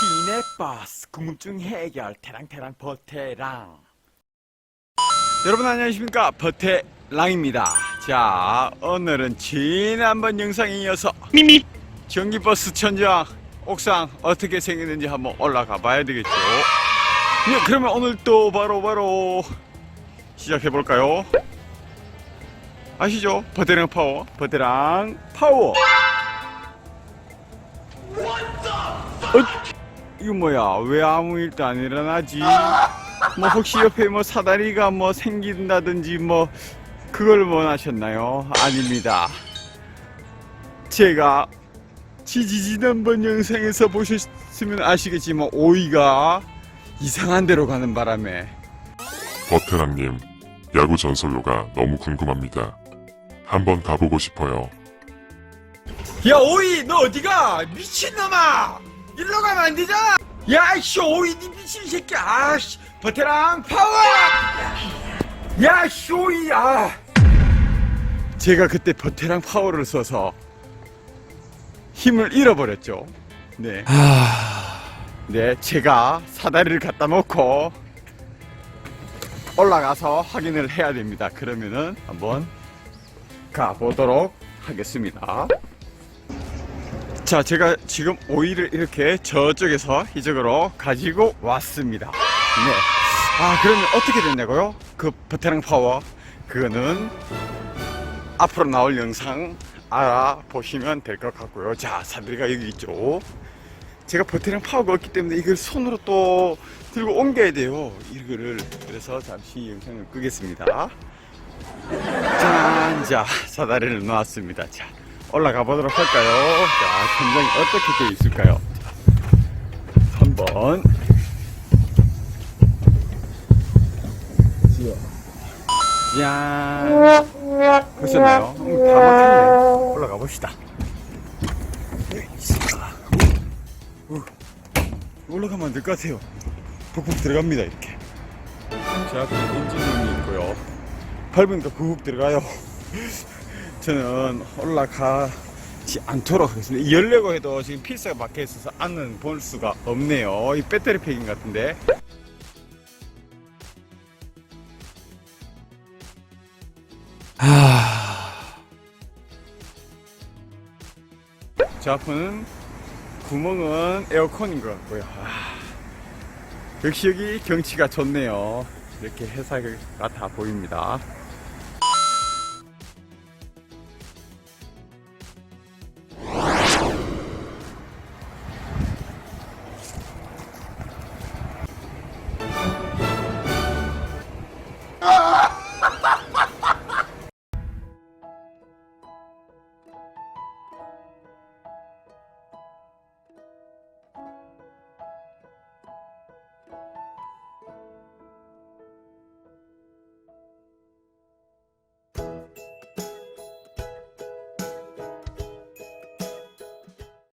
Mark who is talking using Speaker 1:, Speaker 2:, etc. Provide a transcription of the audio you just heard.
Speaker 1: 시내 버스 궁금증 해결 태랑태랑 버테랑. 여러분 안녕하십니까? 버테랑입니다. 자 오늘은 지난번 영상에 이어서 미미. 전기버스 천장 옥상 어떻게 생겼는지 한번 올라가 봐야 되겠죠? 네, 그러면 오늘 또 바로 바로 시작해 볼까요? 아시죠? 버테랑 파워. 버테랑 파워. 어, 이거 뭐야? 왜 아무 일도 안 일어나지? 뭐 혹시 옆에 뭐 사다리가 뭐 생긴다든지 뭐 그걸 원하셨나요? 아닙니다. 제가 지지 지난번 영상에서 보셨으면 아시겠지만 오이가 이상한 데로 가는 바람에
Speaker 2: 버테랑님, 야구 전설로가 너무 궁금합니다. 한번 가보고 싶어요.
Speaker 1: 야 오이 너 어디가 미친놈아 일로 가면 안 되잖아. 야이씨 오이 니 미친 새끼. 아씨 버테랑 파워! 야이씨 오이 아. 제가 그때 버테랑 파워를 써서 힘을 잃어버렸죠. 네. 네 제가 사다리를 갖다 놓고 올라가서 확인을 해야 됩니다. 그러면은 한번 가보도록 하겠습니다 자, 제가 지금 오이를 이렇게 저쪽에서 이쪽으로 가지고 왔습니다. 네. 아, 그러면 어떻게 됐냐고요? 그 베테랑 파워. 그거는 앞으로 나올 영상 알아보시면 될 것 같고요. 자, 사다리가 여기 있죠. 제가 베테랑 파워가 없기 때문에 이걸 손으로 또 들고 옮겨야 돼요. 이거를. 그래서 잠시 영상을 끄겠습니다. 짠! 자, 사다리를 놓았습니다. 자, 올라가 보도록 할까요? 자, 천장이 어떻게 되어 있을까요? 자, 한번. 짠! 보셨나요? 음, 다 막혔네. 올라가 봅시다. 우, 올라가면 안 될 것 같아요. 푹푹 들어갑니다, 이렇게. 제 앞에 인진룸이 있고요. 밟으니까 푹 들어가요. 저는 올라가지 않도록 하겠습니다. 열려고 해도 지금 필사가 박혀 있어서 안은 볼 수가 없네요. 이 배터리 팩인 것 같은데. 저 앞은 구멍은 에어컨인 것 같고요. 아, 역시 여기 경치가 좋네요. 이렇게 해사가 다 보입니다.